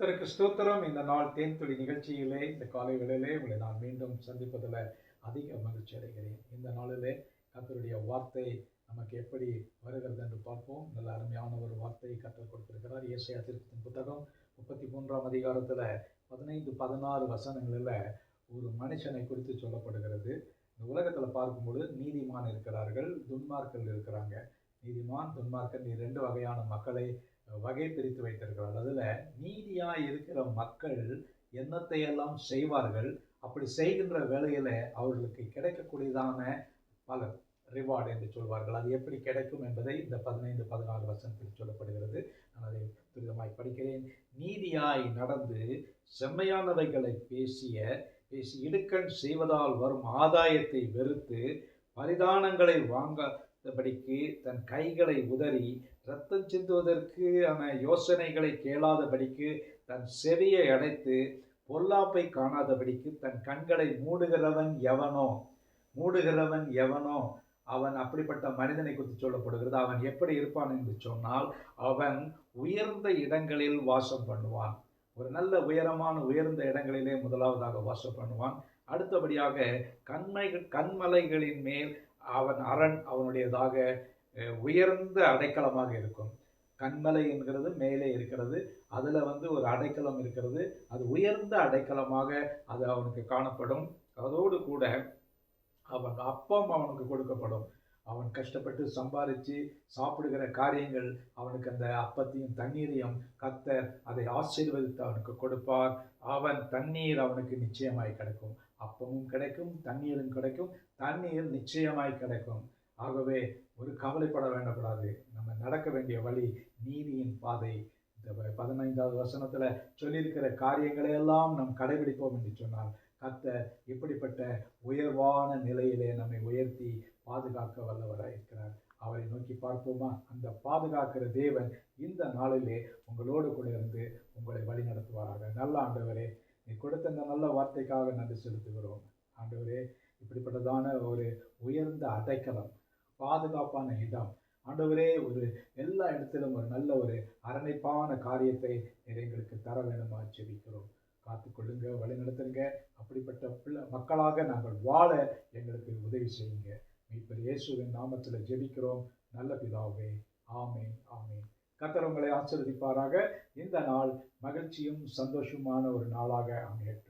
கர்த்தருக்கு ஸ்தோத்திரம். இந்த நாள் தேன்துளி நிகழ்ச்சியிலே இந்த காலை வேளையிலே உங்களை நான் மீண்டும் சந்திப்பதில் அதிக மகிழ்ச்சி அடைகிறேன். இந்த நாளிலே கத்தருடைய வார்த்தை நமக்கு எப்படி வருகிறது என்று பார்ப்போம். நல்ல அருமையான ஒரு வார்த்தையை கற்றுக் கொடுத்திருக்கிறார். இயேசையா திருப்பத்தின் புத்தகம் முப்பத்தி மூன்றாம் அதிகாரத்தில் பதினைந்து பதினாறு வசனங்களில் ஒரு மனுஷனை குறித்து சொல்லப்படுகிறது. இந்த உலகத்தில் பார்க்கும்போது நீதிமான் இருக்கிறார்கள் துன்மார்கள் இருக்கிறாங்க. நீதிமான் துன்மார்க்கன் ரெண்டு வகையான மக்களை வகை பிரித்து வைத்திருக்கிறார். அதில் நீதியாக இருக்கிற மக்கள் என்னத்தை எல்லாம் செய்வார்கள் அப்படி செய்கின்ற வேலையில் அவர்களுக்கு கிடைக்கக்கூடியதான பல ரிவார்டு என்று சொல்வார்கள். அது எப்படி கிடைக்கும் என்பதை இந்த பதினைந்து பதினாறு வசனத்தில் சொல்லப்படுகிறது. நான் அதை துரிதமாய் படிக்கிறேன். நீதியாய் நடந்து செம்மையானவைகளை பேசிய பேசி இடுக்கண் செய்வதால் வரும் ஆதாயத்தை வெறுத்து பரிதானங்களை படிக்கு தன் கைகளை உதறி ரத்தம் சிந்துவதற்கு ஆன யோசனைகளை கேளாதபடிக்கு தன் செவியை அடைத்து பொல்லாப்பை காணாதபடிக்கு தன் கண்களை மூடுகிறவன் எவனோ? மூடுகிறவன் எவனோ? அவன் அப்படிப்பட்ட மனிதனை குறித்து சொல்லப்படுகிறது. அவன் எப்படி இருப்பான் என்று சொன்னால் அவன் உயர்ந்த இடங்களில் வாசம் பண்ணுவான். ஒரு நல்ல உயரமான உயர்ந்த இடங்களிலே முதலாவதாக வாசம் பண்ணுவான். அடுத்தபடியாக கண்மை கண்மலைகளின் மேல் அவன் அரண் அவனுடையதாக உயர்ந்த அடைக்கலமாக இருக்கும். கண்மலை என்கிறது மேலே இருக்கிறது. அதில் வந்து ஒரு அடைக்கலம் இருக்கிறது. அது உயர்ந்த அடைக்கலமாக அது அவனுக்கு காணப்படும். அதோடு கூட அவன் அப்பம் அவனுக்கு கொடுக்கப்படும். அவன் கஷ்டப்பட்டு சம்பாதிச்சு சாப்பிடுகிற காரியங்கள் அவனுக்கு அந்த அப்பத்தையும் தண்ணீரையும் கத்தர் அதை ஆசீர்வதித்து அவனுக்கு கொடுப்பார். அவன் தண்ணீர் அவனுக்கு நிச்சயமாய் கிடைக்கும். அப்பமும் கிடைக்கும் தண்ணீரும் கிடைக்கும் தண்ணீர் நிச்சயமாய் கிடைக்கும். ஆகவே ஒரு கவலைப்பட வேண்டக்கூடாது. நம்ம நடக்க வேண்டிய வழி நீதியின் பாதை. இந்த பதினைந்தாவது வசனத்தில் சொல்லியிருக்கிற காரியங்களை எல்லாம் நாம் கடைபிடிப்போம் என்று சொன்னால் கத்த இப்படிப்பட்ட உயர்வான நிலையிலே நம்மை உயர்த்தி பாதுகாக்க வல்லவராக இருக்கிறார். அவரை நோக்கி பார்ப்போமா? அந்த பாதுகாக்கிற தேவன் இந்த நாளிலே உங்களோடு கூட இருந்து உங்களை வழி நடத்துவாராக நல்ல ஆண்டவரே நீ கொடுத்த இந்த நல்ல வார்த்தைக்காக நன்றி செலுத்துகிறோம். ஆண்டவரே இப்படிப்பட்டதான ஒரு உயர்ந்த அடைக்கலம் பாதுகாப்பான இடம். ஆண்டவரே ஒரு எல்லா இடத்திலும் ஒரு நல்ல ஒரு அரணைப்பான காரியத்தை எங்களுக்கு தர வேண்டுமா ஜெபிக்கிறோம். காத்துக்கொள்ளுங்க வழிநடத்துங்க அப்படிப்பட்ட பிள்ளை மக்களாக நாங்கள் வாழ எங்களுக்கு உதவி செய்யுங்க. மீட்பர் இயேசுவின் நாமத்தில் ஜெபிக்கிறோம். நல்ல பிதாவே ஆமேன் ஆமேன். கத்தர் உங்களை ஆசிர்வதிப்பாராக. இந்த நாள் மகிழ்ச்சியும் சந்தோஷமான ஒரு நாளாக அமையட்டும்.